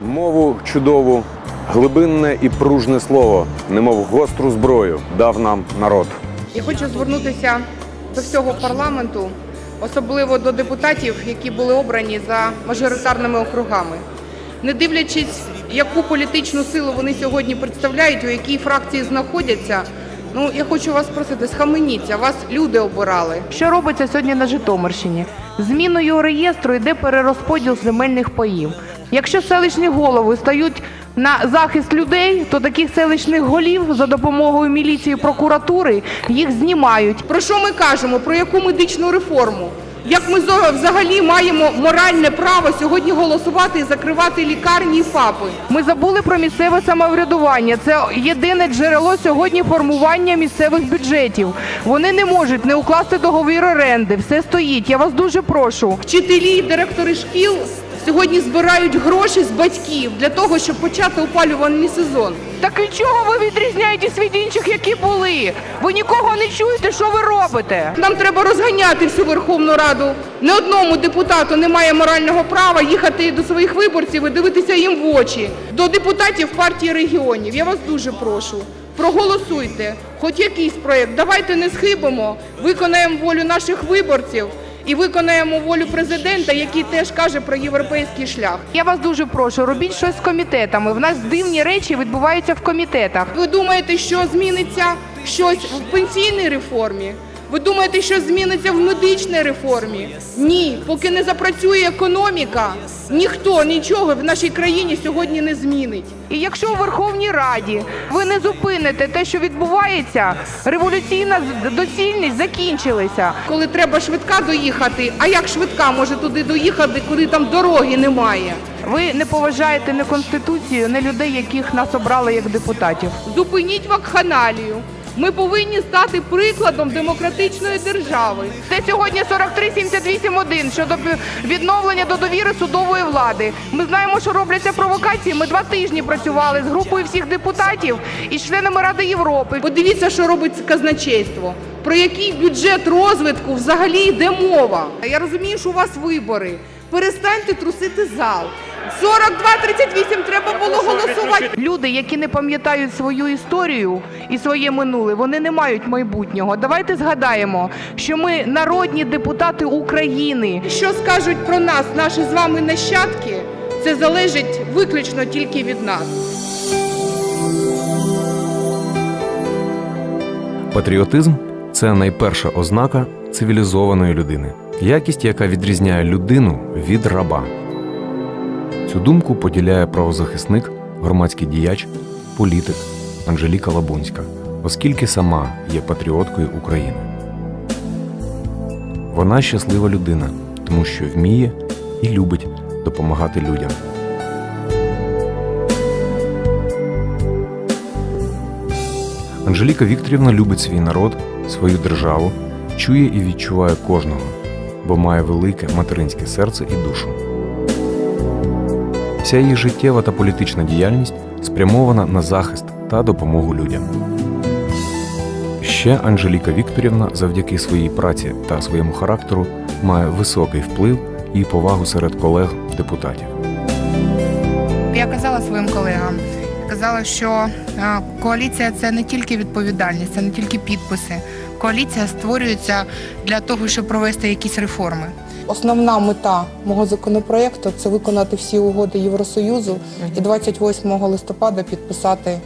Мову чудову, глибинне і пружне слово, немов гостру зброю, дав нам народ. Я хочу звернутися до всього парламенту, особливо до депутатів, які були обрані за мажоритарними округами. Не дивлячись, яку політичну силу вони сьогодні представляють, у якій фракції знаходяться. Ну, я хочу вас просити, схаменіться, вас люди обирали. Що робиться сьогодні на Житомирщині? Зміною реєстру йде перерозподіл земельних паїв. Якщо селищні голови стають на захист людей, то таких селищних голів за допомогою міліції прокуратури їх знімають. Про що ми кажемо? Про яку медичну реформу? Як ми взагалі маємо моральне право сьогодні голосувати і закривати лікарні і ФАПи? Ми забули про місцеве самоврядування. Це єдине джерело сьогодні формування місцевих бюджетів. Вони не можуть не укласти договір оренди. Все стоїть. Я вас дуже прошу. Вчителі і директори шкіл сьогодні збирають гроші з батьків для того, щоб почати опалювальний сезон. Так від чого ви відрізняєтесь від інших, які були? Ви нікого не чуєте, що ви робите? Нам треба розганяти всю Верховну Раду. Не одному депутату немає морального права їхати до своїх виборців і дивитися їм в очі. До депутатів партії регіонів. Я вас дуже прошу. Проголосуйте, хоч якийсь проєкт. Давайте не схибимо, виконаємо волю наших виборців і виконаємо волю президента, який теж каже про європейський шлях. Я вас дуже прошу, робіть щось з комітетами. В нас дивні речі відбуваються в комітетах. Ви думаєте, що зміниться щось в пенсійній реформі? Ви думаєте, що зміниться в медичній реформі? Ні, поки не запрацює економіка, ніхто нічого в нашій країні сьогодні не змінить. І якщо у Верховній Раді ви не зупините те, що відбувається, революційна доцільність закінчилася. Коли треба швидка доїхати, а як швидка може туди доїхати, куди там дороги немає? Ви не поважаєте не конституцію, не людей, яких нас обрали як депутатів. Зупиніть вакханалію. Ми повинні стати прикладом демократичної держави. Це сьогодні 4378.1 щодо відновлення до довіри судової влади. Ми знаємо, що робляться провокації. Ми два тижні працювали з групою всіх депутатів і членами Ради Європи. Подивіться, що робить казначейство. Про який бюджет розвитку взагалі йде мова? Я розумію, що у вас вибори. Перестаньте трусити зал. 42-38 треба було голосувати. Люди, які не пам'ятають свою історію і своє минуле, вони не мають майбутнього. Давайте згадаємо, що ми народні депутати України. Що скажуть про нас, наші з вами нащадки, це залежить виключно тільки від нас. Патріотизм це найперша ознака цивілізованої людини, якість, яка відрізняє людину від раба. Цю думку поділяє правозахисник, громадський діяч, політик Анжеліка Лабунська, оскільки сама є патріоткою України. Вона щаслива людина, тому що вміє і любить допомагати людям. Анжеліка Вікторівна любить свій народ, свою державу, чує і відчуває кожного, бо має велике материнське серце і душу. Вся її життєва та політична діяльність спрямована на захист та допомогу людям. Ще Анжеліка Вікторівна завдяки своїй праці та своєму характеру має високий вплив і повагу серед колег-депутатів. Я казала своїм колегам, казала, що е, коаліція це не тільки відповідальність, це не тільки підписи. Коаліція створюється для того, щоб провести якісь реформи. Основна мета мого законопроекту це виконати всі угоди Євросоюзу і 28 листопада підписати е,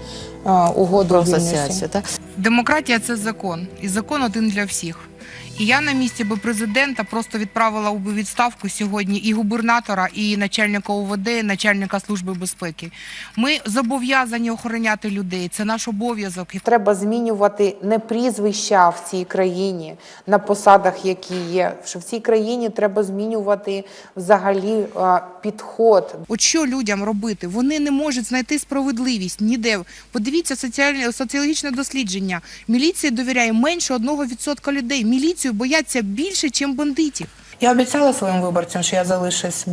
угоду про асоціацію, так? Демократія це закон, і закон один для всіх. І я на місці би президента просто відправила у відставку сьогодні і губернатора, і начальника УВД, і начальника служби безпеки. Ми зобов'язані охороняти людей. Це наш обов'язок. Треба змінювати не прізвища в цій країні на посадах, які є. Що в цій країні треба змінювати взагалі підход. От що людям робити? Вони не можуть знайти справедливість ніде. Подивіться соціальне соціологічне дослідження. Міліції довіряє менше 1% людей. Міліцію бояться більше, ніж бандитів. Я обіцяла своїм виборцям, що я залишусь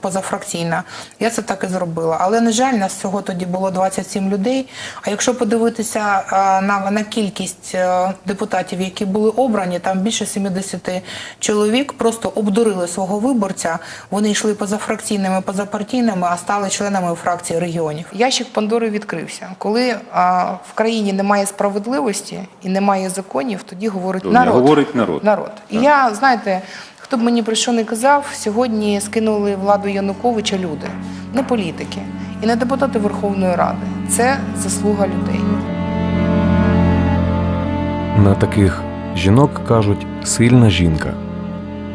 позафракційна. Я це так і зробила. Але на жаль, нас всього тоді було 27 людей. А якщо подивитися на, на кількість е, депутатів, які були обрані, там більше 70 чоловік просто обдурили свого виборця. Вони йшли позафракційними, позапартійними, а стали членами фракції регіонів. Ящик Пандори відкрився. Коли а, в країні немає справедливості і немає законів, тоді говорить народ. Говорить народ. Народ. І я, знаєте, хто б мені про що не казав, сьогодні скинули владу Януковича люди, не політики і не депутати Верховної Ради. Це заслуга людей. На таких жінок кажуть сильна жінка.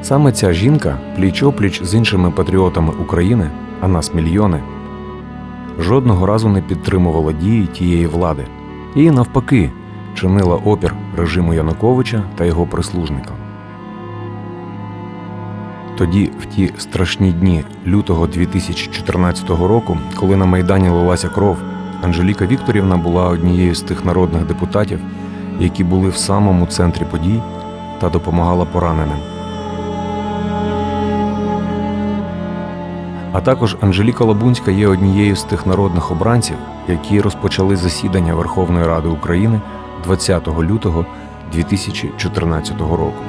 Саме ця жінка, пліч-опліч з іншими патріотами України, а нас мільйони, жодного разу не підтримувала дії тієї влади і, навпаки, чинила опір режиму Януковича та його прислужникам. Тоді, в ті страшні дні лютого 2014 року, коли на Майдані лилася кров, Анжеліка Вікторівна була однією з тих народних депутатів, які були в самому центрі подій та допомагала пораненим. А також Анжеліка Лабунська є однією з тих народних обранців, які розпочали засідання Верховної Ради України 20 лютого 2014 року.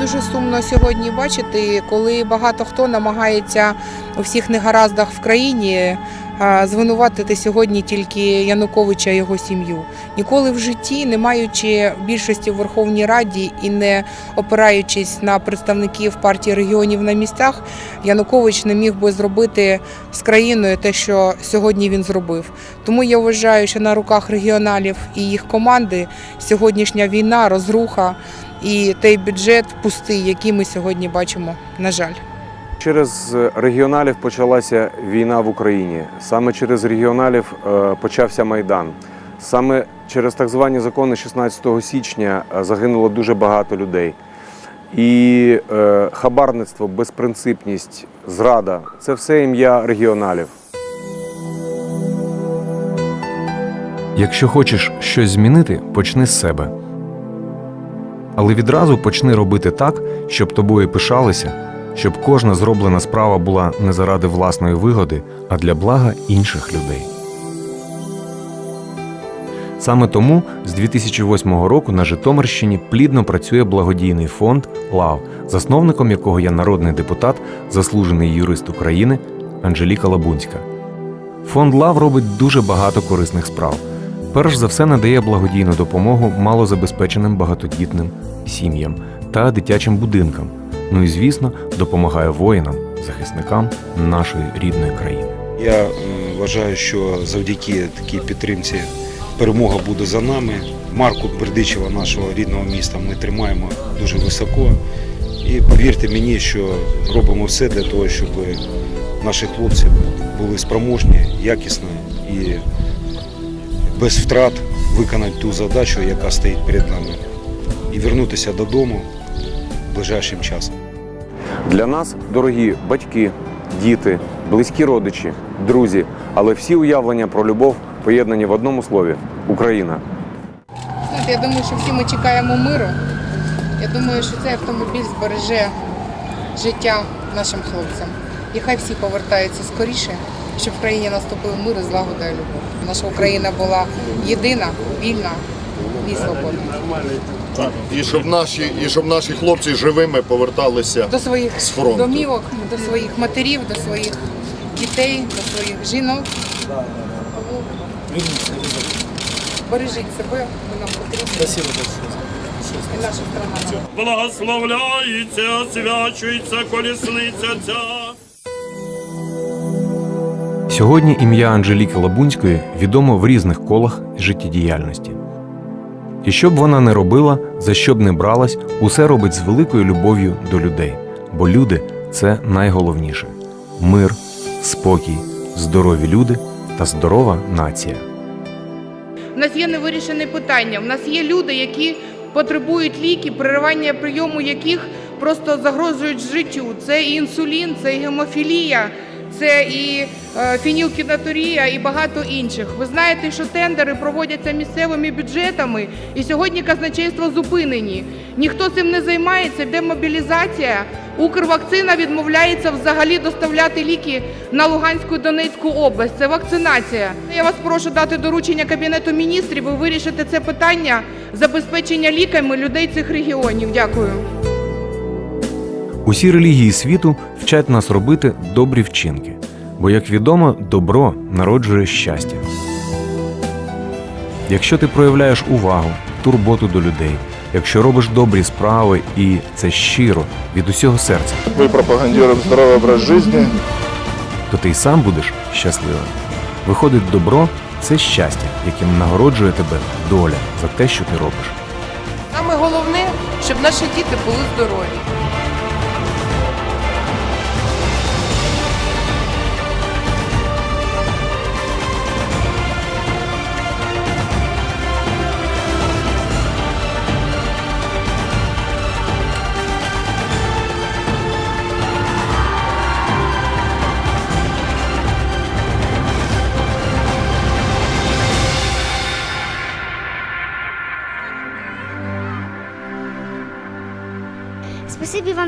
Дуже сумно сьогодні бачити, коли багато хто намагається у всіх негараздах в країні звинуватити сьогодні тільки Януковича і його сім'ю. Ніколи в житті, не маючи більшості в Верховній Раді і не опираючись на представників партії регіонів на місцях, Янукович не міг би зробити з країною те, що сьогодні він зробив. Тому я вважаю, що на руках регіоналів і їх команди сьогоднішня війна, розруха і той бюджет пустий, який ми сьогодні бачимо, на жаль. Через регіоналів почалася війна в Україні. Саме через регіоналів е, почався Майдан. Саме через так звані закони 16 січня е, загинуло дуже багато людей. І е, хабарництво, безпринципність, зрада це все ім'я регіоналів. Якщо хочеш щось змінити, почни з себе. Але відразу почни робити так, щоб тобою пишалися, щоб кожна зроблена справа була не заради власної вигоди, а для блага інших людей. Саме тому з 2008 року на Житомирщині плідно працює благодійний фонд ЛАВ, засновником якого є народний депутат, заслужений юрист України Анжеліка Лабунська. Фонд ЛАВ робить дуже багато корисних справ. Перш за все надає благодійну допомогу малозабезпеченим багатодітним сім'ям та дитячим будинкам. Ну і звісно, допомагає воїнам, захисникам нашої рідної країни. Я вважаю, що завдяки такій підтримці перемога буде за нами. Марку Бердичева, нашого рідного міста, ми тримаємо дуже високо. І повірте мені, що робимо все для того, щоб наші хлопці були спроможні, якісно і без втрат виконати ту задачу, яка стоїть перед нами, і вернутися додому ближайшим часом. Для нас дорогі батьки, діти, близькі родичі, друзі, але всі уявлення про любов поєднані в одному слові Україна. Знаєте, я думаю, що всі ми чекаємо миру. Я думаю, що цей автомобіль збереже життя нашим хлопцям. І хай всі повертаються скоріше, щоб в країні наступив мир, і злагода і любов. Наша Україна була єдина, вільна і свободна. Так. І щоб наші, і щоб наші хлопці живими поверталися. До своїх З фронту. домівок, до своїх матерів, до своїх дітей, до своїх жінок. Бережіть себе, ви нам потрібні. І наша страна. Благословляється, освячується колісниця ця. Сьогодні ім'я Анжеліки Лабунської відомо в різних колах життєдіяльності. І що б вона не робила, за що б не бралась, усе робить з великою любов'ю до людей. Бо люди це найголовніше: мир, спокій, здорові люди та здорова нація. У нас є невирішене питання. У нас є люди, які потребують ліки, переривання прийому яких просто загрожують життю. Це і інсулін, це і гемофілія, це і е, фінілкінаторія, і багато інших. Ви знаєте, що тендери проводяться місцевими бюджетами, і сьогодні казначейство зупинені. Ніхто цим не займається, йде мобілізація. Укрвакцина відмовляється взагалі доставляти ліки на Луганську і Донецьку область. Це вакцинація. Я вас прошу дати доручення Кабінету міністрів і вирішити це питання забезпечення ліками людей цих регіонів. Дякую. Усі релігії світу вчать нас робити добрі вчинки, бо, як відомо, добро народжує щастя. Якщо ти проявляєш увагу, турботу до людей, якщо робиш добрі справи і це щиро від усього серця, Ми пропагандуємо здоровий образ життя. то ти й сам будеш щасливим. Виходить, добро це щастя, яким нагороджує тебе доля за те, що ти робиш. Саме головне, щоб наші діти були здорові.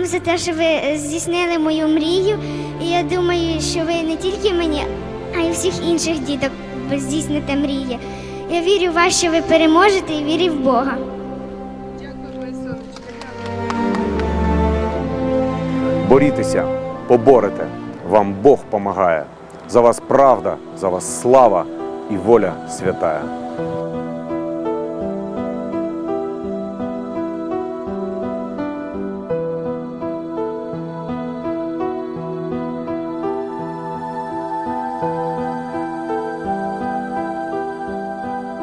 Вам за те, що ви е, здійснили мою мрію. І я думаю, що ви не тільки мені, а й всіх інших діток здійсните мрії. Я вірю в вас, що ви переможете і вірю в Бога. Борітеся, поборете. Вам Бог помагає. За вас правда, за вас слава і воля святая.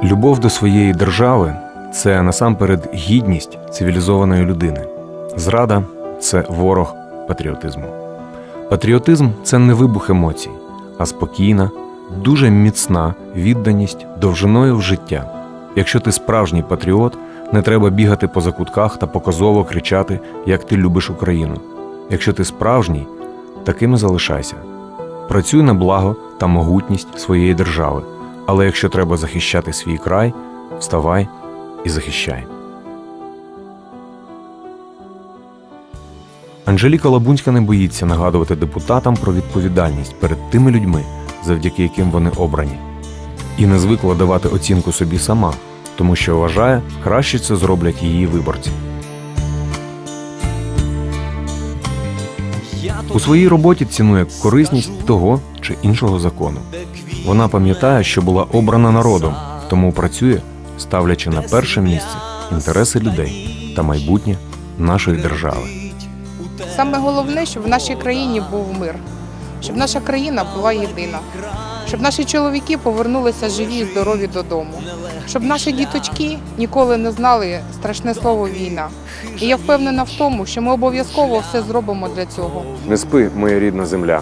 Любов до своєї держави це насамперед гідність цивілізованої людини. Зрада це ворог патріотизму. Патріотизм це не вибух емоцій, а спокійна, дуже міцна відданість довжиною в життя. Якщо ти справжній патріот, не треба бігати по закутках та показово кричати, як ти любиш Україну. Якщо ти справжній, таким і залишайся. Працюй на благо та могутність своєї держави. Але якщо треба захищати свій край, вставай і захищай. Анжеліка Лабунська не боїться нагадувати депутатам про відповідальність перед тими людьми, завдяки яким вони обрані, і не звикла давати оцінку собі сама, тому що вважає, краще це зроблять її виборці. У своїй роботі цінує корисність того чи іншого закону. Вона пам'ятає, що була обрана народом, тому працює, ставлячи на перше місце інтереси людей та майбутнє нашої держави. Саме головне, щоб в нашій країні був мир, щоб наша країна була єдина, щоб наші чоловіки повернулися живі і здорові додому, щоб наші діточки ніколи не знали страшне слово війна. І я впевнена в тому, що ми обов'язково все зробимо для цього. Не спи, моя рідна земля.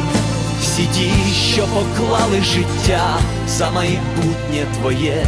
всі ті, що поклали життя за майбутнє твоє.